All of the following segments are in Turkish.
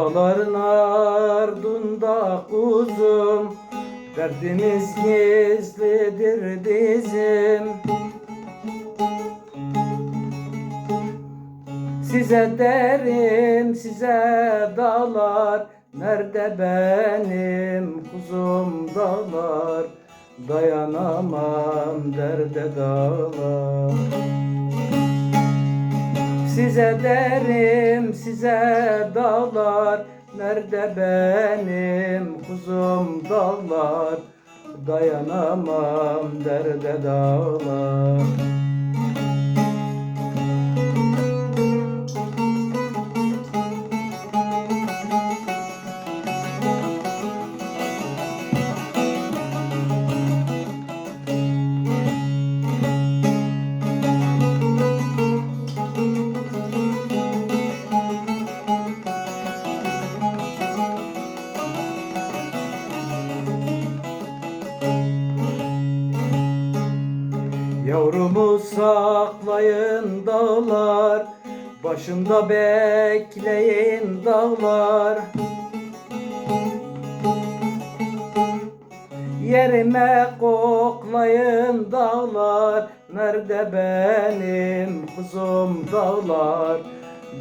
Dağların ardında kuzum Derdimiz gizlidir bizim Size derim size dağlar Nerede benim kuzum dağlar? Dayanamam derde dağlar Size derim size dağlar. Nerede benim kuzum dağlar? Dayanamam derde dağlar Yavrumu saklayın dağlar Başında bekleyin dağlar. Yerime koklayın dağlar Nerede benim kuzum dağlar?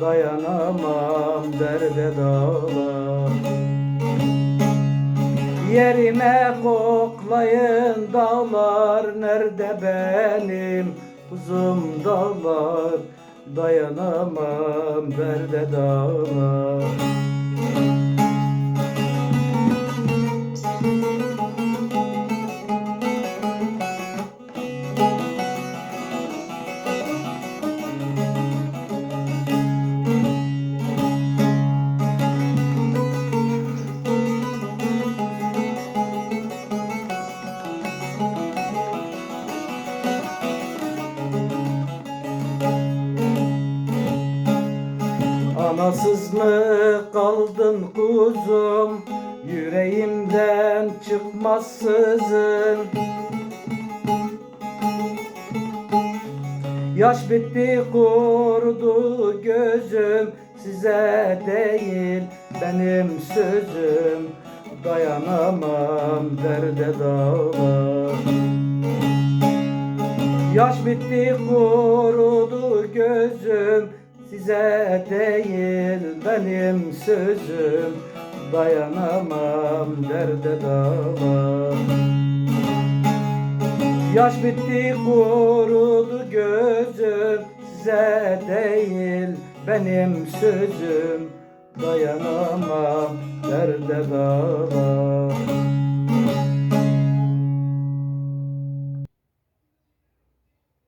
Dayanamam derde dağlar Yerime koklayın dağlar Nerede benim kuzum dağlar? Dayanamam derde dağlar Anasız mı kaldın kuzum Yüreğimden çıkmaz sızın Yaş bitti kurudu gözüm Size değil benim sözüm. Dayanamam derde dağlar. Yaş bitti kurudu gözüm Size değil benim sözüm. Dayanamam derde dağlar Yaş bitti kurudu gözüm. Size değil benim sözüm. Dayanamam derde dağlar